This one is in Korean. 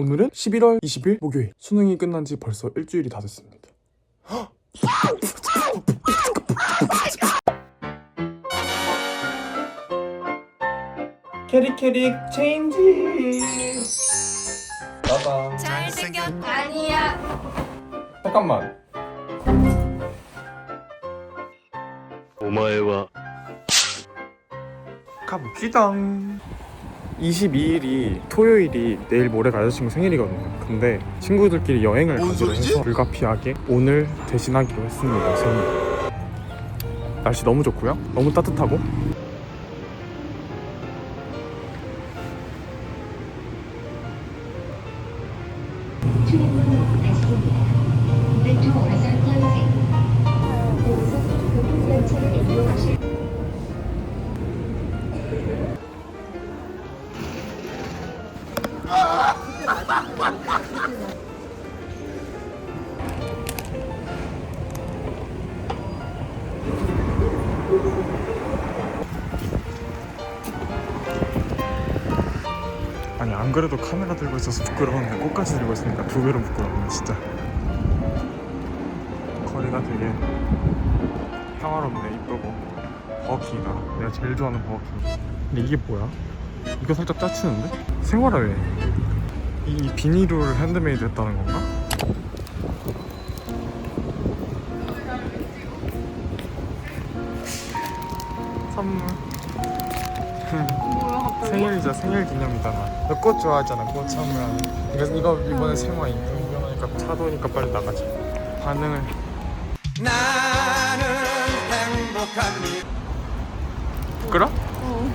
오늘은 11월 20일 목요일 수능이 끝난 지 벌써 일주일이 다 됐습니다 캐릭캐릭 체인지 따단 잘생겼 아니야 잠깐만 お前は 가봅시다 22일이 토요일이 내일 모레가 여자친구 생일이거든요. 근데 친구들끼리 여행을 가기로 해서 불가피하게 오늘 대신하기로 했습니다. 생일 날씨 너무 좋고요. 너무 따뜻하고 아니 안 그래도 카메라 들고 있어서 부끄러웠는데 꽃까지 들고 있으니까 두 배로 부끄럽네 진짜. 거리가 되게 평화롭네 이쁘고. 버기가 내가 제일 좋아하는 버기 근데 이게 뭐야? 이거 살짝 짜치는데? 생활화해 이, 이 비닐을 핸드메이드 했다는 건가? 선물 생일이자 생일 기념이다 나. 너꽃 좋아하잖아 꽃 선물하는. 이거 이거 이번에 생화인 위험하니까 차도니까 빨리 나가자. 반응을. 나는 행복합니다. 부끄러? 어